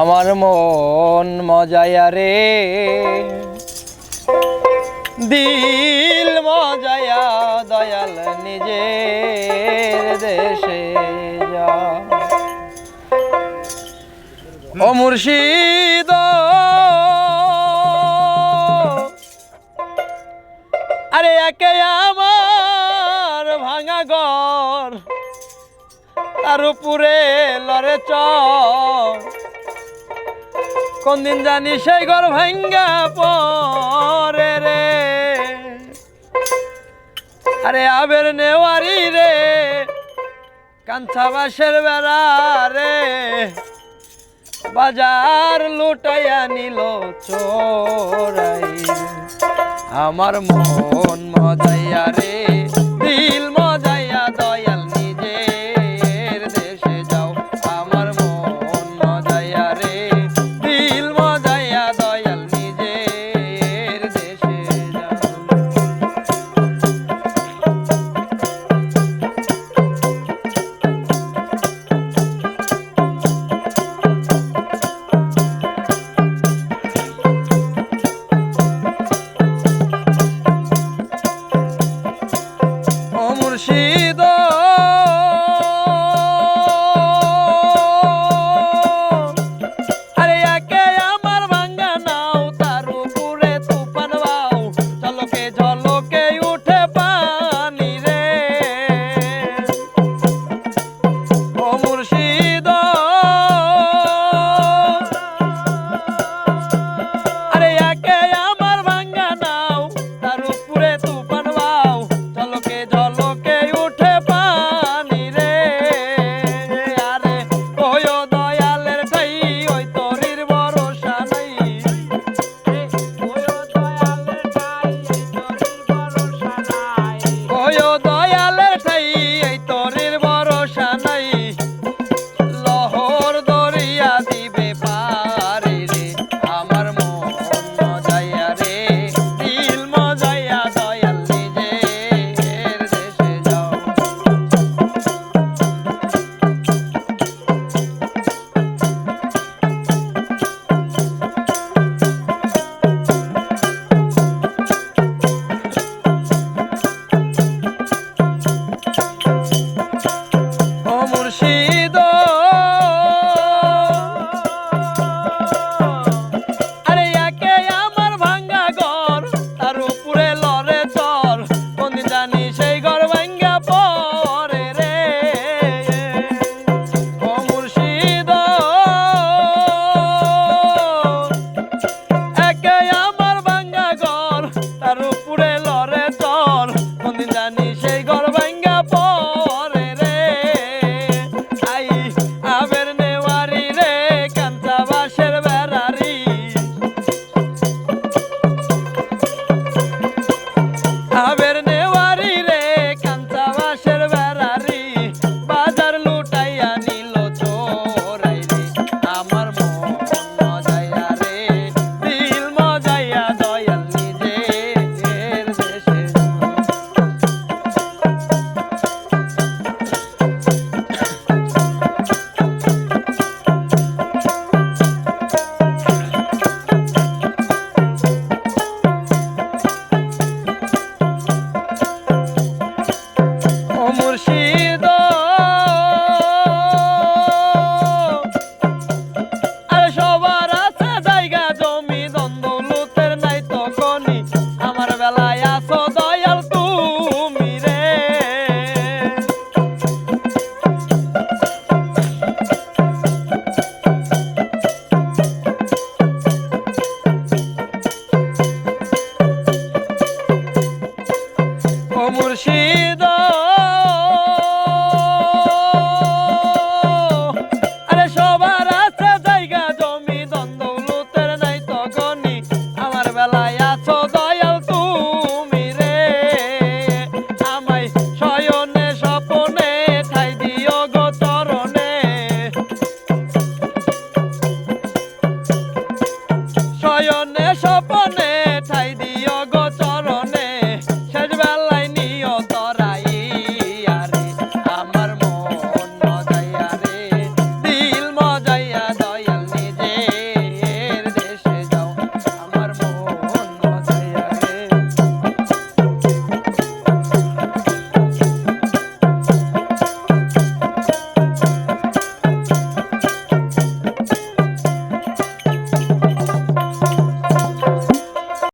আমার মন মজায়া রে। দিল মজায়া দয়াল নিজের দেশে যা। ও মুর্শিদ। আরে একে আমার ভাঙা ঘর, তার উপরে লড়ে চর। কোন দিন জানি সেই ঘর ভাঙ্গা পরে রে? আরে আবের নেওয়ারি রে, কাঞ্চা বাসের বেড়া রে। বাজার লুটাইয়া নিল চোরাই। আমার মন মজাইয়া রে। Janice.